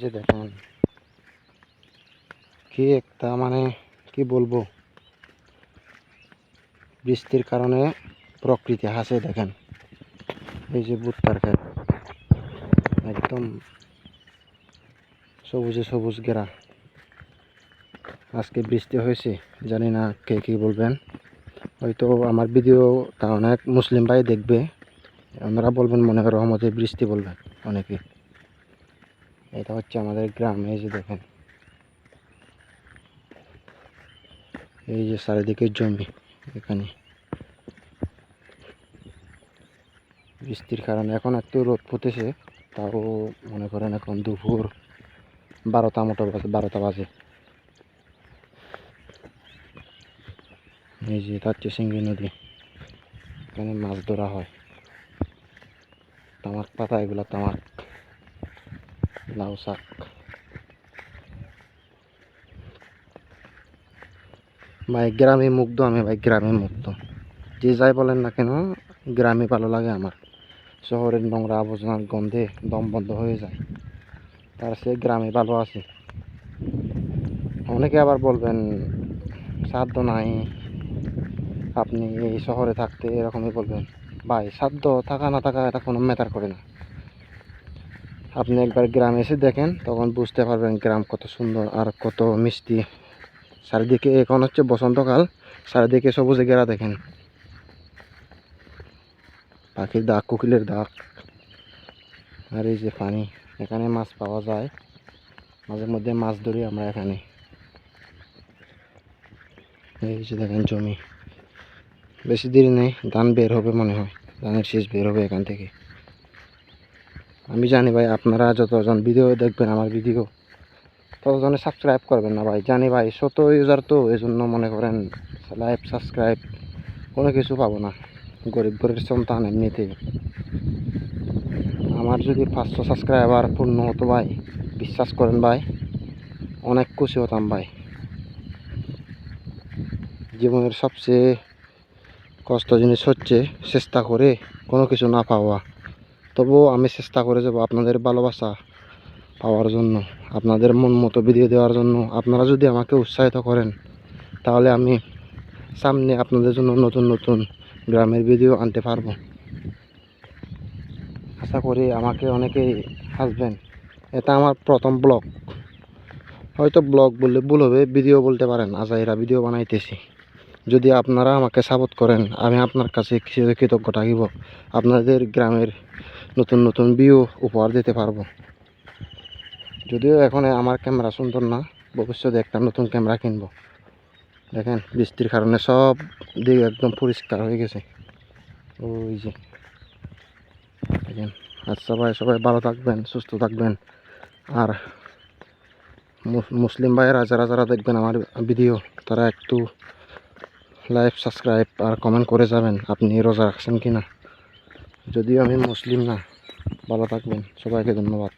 যে দেখুন কি একটা মানে কি বলব? বৃষ্টির কারণে প্রকৃতি হাসে, দেখেন। এই যে ভুট্টার ক্ষেত একদম সবুজে সবুজ ঘেরা। আজকে বৃষ্টি হয়েছে, জানি না কে কি বলবেন। হয়তো আমার ভিডিওটা অনেক মুসলিম ভাই দেখবে। ওনারা বলবেন মনে করো রহমতে বৃষ্টি বলবেন অনেকে। এটা হচ্ছে আমাদের গ্রাম, এই যে দেখেন। এই যে চারিদিকে জমি এখানে। বৃষ্টির কারণে এখন একটু রোদ ফুটেছে তাও মনে করেন এখন দুপুর বারোটা মতো বাজে, বারোটা বাজে। এই যে হচ্ছে সিঙ্গি নদী, এখানে মাছ ধরা হয়। তামাক পাতা, এগুলো তামাক। লাউ শাক ভাই, গ্রামে মুগ্ধ, আমি ভাই, গ্রামে মুগ্ধ। যে যাই বলেন না কেন, গ্রামে ভালো লাগে আমার। শহরের নোংরা আবর্জনার গন্ধে দম বন্ধ হয়ে যায়। তার সে গ্রামে ভালো আছে। অনেকে আবার বলবেন, সাধ্য নাই আপনি এই শহরে থাকতে, এরকমই বলবেন। ভাই, সাধ্য থাকা না থাকা এটা কোনো ম্যাটার করে না। আপনি একবার গ্রামে এসে দেখেন, তখন বুঝতে পারবেন গ্রাম কত সুন্দর আর কত মিষ্টি। চারিদিকে এখন হচ্ছে বসন্তকাল, চারিদিকে সবুজে ঘেরা দেখেন। পাখির দাগ কোকিলের দাগ আর এই যে পানি, এখানে মাছ পাওয়া যায়। মাঝে মধ্যে মাছ ধরি আমরা এখানে। এই যে দেখেন জমি। বেশি দেরি নেই, ধান বের হবে মনে হয়। ধানের শীষ বের হবে এখান থেকে। আমি জানি ভাই, আপনারা যতজন ভিডিও দেখবেন আমার ভিডিও ততজনে সাবস্ক্রাইব করবেন না ভাই। জানি ভাই শত ইউজার তো এই জন্য মনে করেন লাইভ সাবস্ক্রাইব কোনো কিছু পাবো না। গরিব গরিব সন্তান এমনিতেই। আমার যদি পাঁচশো সাবস্ক্রাইবার পূর্ণ হতো ভাই, বিশ্বাস করেন ভাই, অনেক খুশি হতাম ভাই। জীবনের সবচেয়ে কষ্ট জিনিস হচ্ছে চেষ্টা করে কোনো কিছু না পাওয়া। তবুও আমি চেষ্টা করে যাব আপনাদের ভালোবাসা পাওয়ার জন্য, আপনাদের মন মতো ভিডিও দেওয়ার জন্য। আপনারা যদি আমাকে উৎসাহিত করেন, তাহলে আমি সামনে আপনাদের জন্য নতুন নতুন গ্রামের ভিডিও আনতে পারব। আশা করি আমাকে অনেকেই হাসবেন। এটা আমার প্রথম ব্লগ। হয়তো ব্লগ বললে ভুল হবে ভিডিও বলতে পারেন, আজাইরা ভিডিও বানাইতেছি। যদি আপনারা আমাকে সাপোর্ট করেন, আমি আপনার কাছে কৃতজ্ঞ থাকিব। আপনাদের গ্রামের নতুন নতুন ভিউ উপহার দিতে পারব। যদিও এখন আমার ক্যামেরা সুন্দর না, ভবিষ্যতে একটা নতুন ক্যামেরা কিনবো। দেখেন, বৃষ্টির কারণে সব দিক একদম পরিষ্কার হয়ে গেছে। ওই যে, দেখেন আর সবাই সবাই ভালো থাকবেন, সুস্থ থাকবেন। আর মুস- মুসলিম ভাইয়েরা, যারা যারা দেখবেন আমার ভিডিও তারা একটু লাইভ সাবস্ক্রাইব আর কমেন্ট করে যাবেন। আপনি রোজা রাখছেন কি না যদিও আমি মুসলিম না। ভালো থাকবেন। সবাইকে ধন্যবাদ।